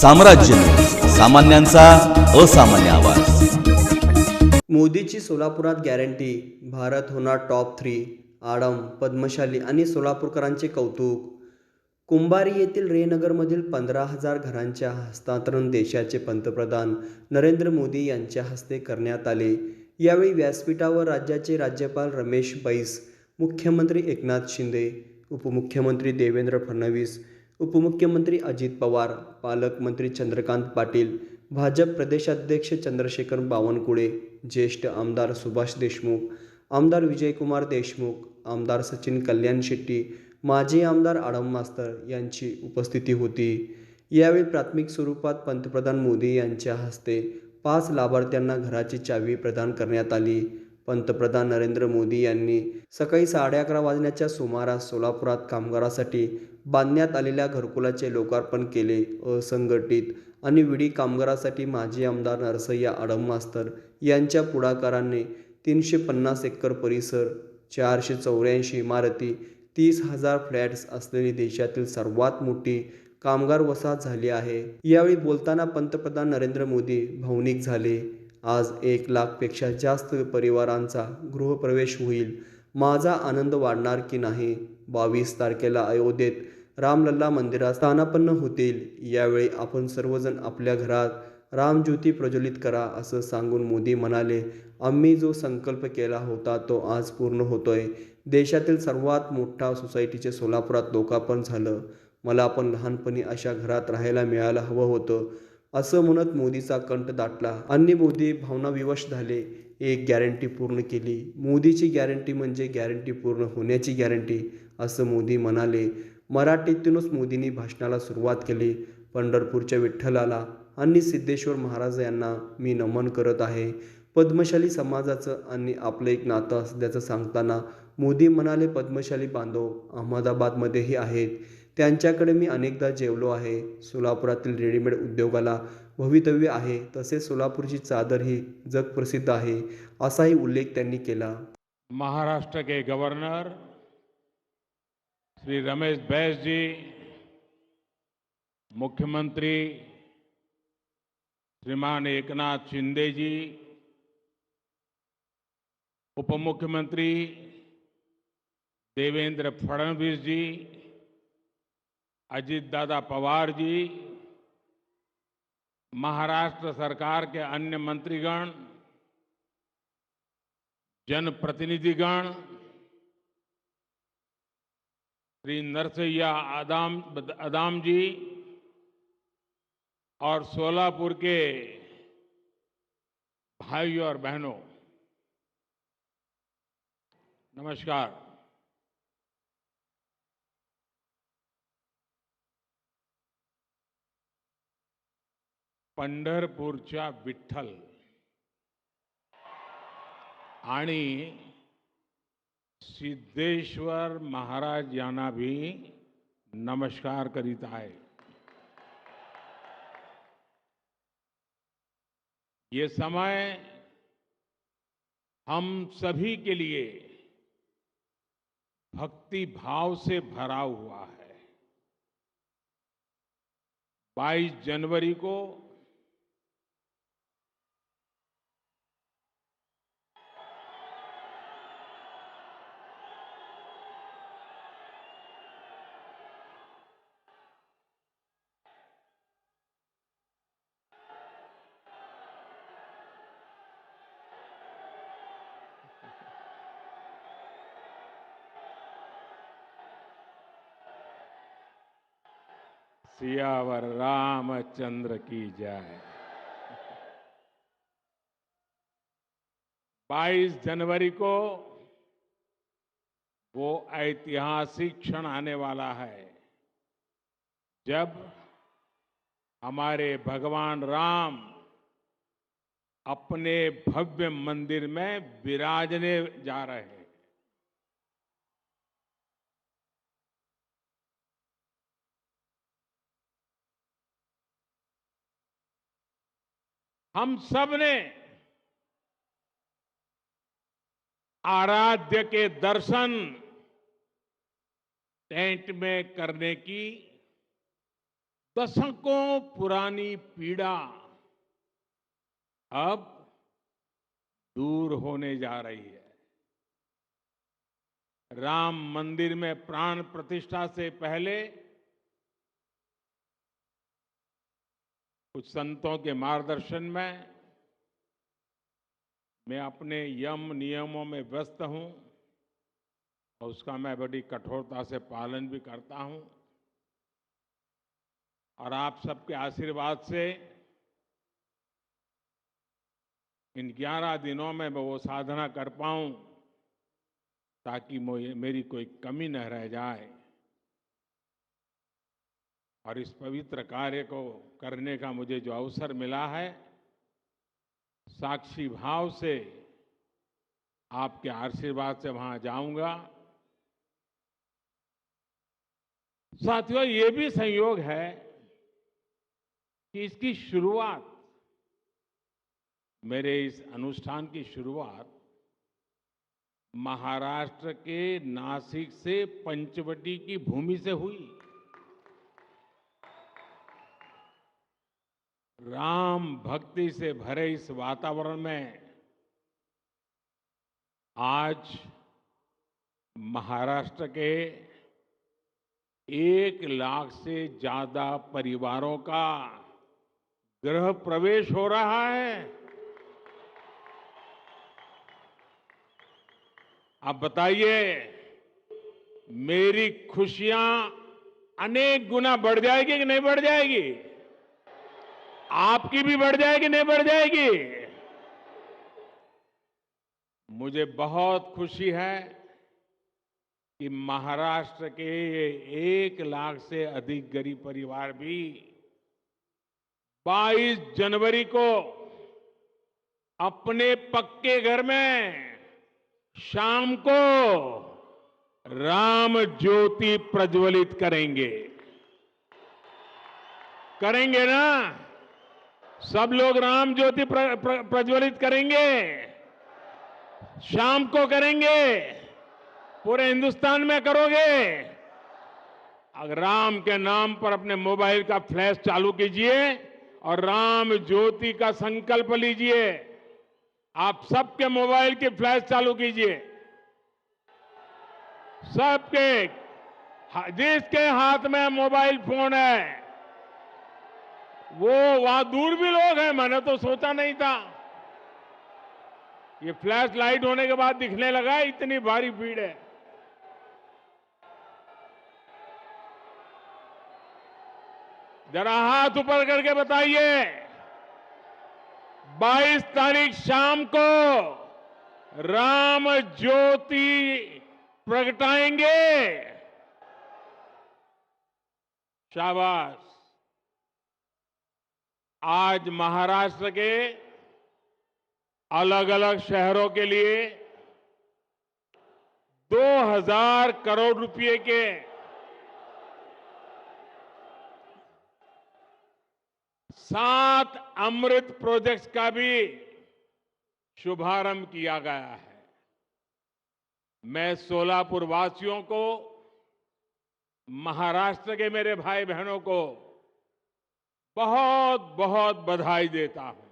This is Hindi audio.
साम्राज्य. सामान्यांचा असामान्य आवाज. मोदीची सोलापुरात गॅरंटी भारत होणार टॉप थ्री आडम पद्मशाली आणि सोलापूरकरांचे कौतुक. कुंभारी येथील रेनगरमधील पंधरा हजार घरांच्या हस्तांतरण देशाचे पंतप्रधान नरेंद्र मोदी यांच्या हस्ते करण्यात आले. यावेळी व्यासपीठावर राज्याचे राज्यपाल रमेश बैस मुख्यमंत्री एकनाथ शिंदे उपमुख्यमंत्री देवेंद्र फडणवीस उपमुख्यमंत्री अजित पवार पालकमंत्री चंद्रकांत पाटील भाजप प्रदेशाध्यक्ष चंद्रशेखर बावनकुळे ज्येष्ठ आमदार सुभाष देशमुख आमदार विजयकुमार देशमुख आमदार सचिन कल्याण शेट्टी माजी आमदार आडम मास्तर यांची उपस्थिती होती. यावेळी प्राथमिक स्वरूपात पंतप्रधान मोदी यांच्या हस्ते पाच लाभार्थ्यांना घराची चावी प्रदान करण्यात आली. पंतप्रधान नरेंद्र मोदी यांनी सकाळी साडे अकरा वाजण्याच्या सुमारास सोलापुरात कामगारासाठी बांधण्यात आलेल्या घरकुलाचे लोकार्पण केले. असंघटित आणि विडी कामगारासाठी माजी आमदार नरसय्या अडम मास्तर यांच्या पुढाकाराने तीनशे पन्नास एकर परिसर चारशे चौऱ्याऐंशी इमारती तीस हजार फ्लॅट्स असलेली देशातील सर्वात मोठी कामगार वसाहत झाली आहे. यावेळी बोलताना पंतप्रधान नरेंद्र मोदी भावनिक झाले. आज एक लाखपेक्षा जास्त परिवारांचा गृहप्रवेश होईल. माझा आनंद वाढणार की नाही? बावीस तारखेला अयोध्येत रामलल्ला मंदिरात स्थानापन्न होतील. यावेळी आपण सर्वजण आपल्या घरात रामज्योती प्रज्वलित करा असं सांगून मोदी म्हणाले. आम्ही जो संकल्प केला होता तो आज पूर्ण होतोय. देशातील सर्वात मोठा सोसायटीचे सोलापुरात लोकार्पण झालं. मला पण लहानपणी अशा घरात राहायला मिळायला हवं होतं. असं म्हणत मोदीचा कंठ दाटला. आणि मोदी भावनाविवश झाले. एक गॅरंटी पूर्ण केली. मोदीची गॅरंटी म्हणजे गॅरंटी पूर्ण होण्याची गॅरंटी असं मोदी म्हणाले. मराठीतूनच मोदींनी भाषणाला सुरुवात केली. पंढरपूरच्या विठ्ठलाला आणि सिद्धेश्वर महाराज यांना मी नमन करत आहे. पद्मशाली समाजाचं आणि आपलं एक नातं असल्याचं सांगताना मोदी म्हणाले पद्मशाली बांधव अहमदाबादमध्येही आहेत. त्यांच्याकडे मी अनेकदा जेवलो आहे. सोलापुरातील रेडीमेड उद्योगाला भवितव्य आहे. तसेच सोलापूरची चादर ही जगप्रसिद्ध आहे असाही उल्लेख त्यांनी केला. महाराष्ट्र के गवर्नर श्री रमेश बैस जी मुख्यमंत्री श्रीमान एकनाथ शिंदे जी उपमुख्यमंत्री देवेंद्र फडणवीस जी अजीत दादा पवार जी, महाराष्ट्र सरकार के अन्य मंत्रीगण, जनप्रतिनिधिगण, श्री नरसैया आदाम आदाम जी और सोलापुर के भाइयों और बहनों, नमस्कार। पंढरपूरच्या विठ्ठल. आणि सिद्धेश्वर महाराज यांना भी नमस्कार करीत आहे. ये समय हम सभी के लिए भक्ति भाव से भरा हुआ है। 22 जनवरी को सियावर रामचंद्र की जय। 22 जनवरी को वो ऐतिहासिक क्षण आने वाला है, जब हमारे भगवान राम अपने भव्य मंदिर में विराजने जा रहे हैं। हम सबने आराध्य के दर्शन टेंट में करने की दशकों पुरानी पीड़ा अब दूर होने जा रही है। राम मंदिर में प्राण प्रतिष्ठा से पहले कुछ संतों के मार्गदर्शन में मैं अपने यम नियमों में व्यस्त हूँ और उसका मैं बड़ी कठोरता से पालन भी करता हूँ। और आप सबके आशीर्वाद से इन 11 दिनों में मैं वो साधना कर पाऊँ ताकि मेरी कोई कमी न रह जाए। और इस पवित्र कार्य को करने का मुझे जो अवसर मिला है, साक्षी भाव से आपके आशीर्वाद से वहाँ जाऊँगा। साथियों, ये भी संयोग है कि इसकी शुरुआत, मेरे इस अनुष्ठान की शुरुआत महाराष्ट्र के नासिक से पंचवटी की भूमि से हुई। राम भक्ति से भरे इस वातावरण में आज महाराष्ट्र के एक लाख से ज़्यादा परिवारों का गृह प्रवेश हो रहा है। आप बताइए, मेरी खुशियाँ अनेक गुना बढ़ जाएगी कि नहीं बढ़ जाएगी? आपकी भी बढ़ जाएगी, नहीं बढ़ जाएगी? मुझे बहुत खुशी है कि महाराष्ट्र के एक लाख से अधिक गरीब परिवार भी 22 जनवरी को अपने पक्के घर में शाम को राम ज्योति प्रज्वलित करेंगे। करेंगे ना? सब लोग राम ज्योति प्र, प्र, प्रज्वलित करेंगे। शाम को करेंगे। पूरे हिंदुस्तान में करोगे। अगर राम के नाम पर अपने मोबाइल का फ्लैश चालू कीजिए और राम ज्योति का संकल्प लीजिए। आप सबके मोबाइल की फ्लैश चालू कीजिए। सबके जिसके हाथ में मोबाइल फ़ोन है वो वहाँ दूर भी लोग हैं, मैंने तो सोचा नहीं था। ये फ्लैश लाइट होने के बाद दिखने लगा, इतनी भारी भीड़ है। जरा हाथ ऊपर करके बताइए 22 तारीख शाम को राम ज्योति प्रगटाएँगे शाबाश। आज महाराष्ट्र के अलग अलग शहरों के लिए 2000 करोड़ रुपए के सात अमृत प्रोजेक्ट्स का भी शुभारंभ किया गया है। मैं सोलापुर वासियों को, महाराष्ट्र के मेरे भाई बहनों को बहुत बहुत बधाई देता हूँ।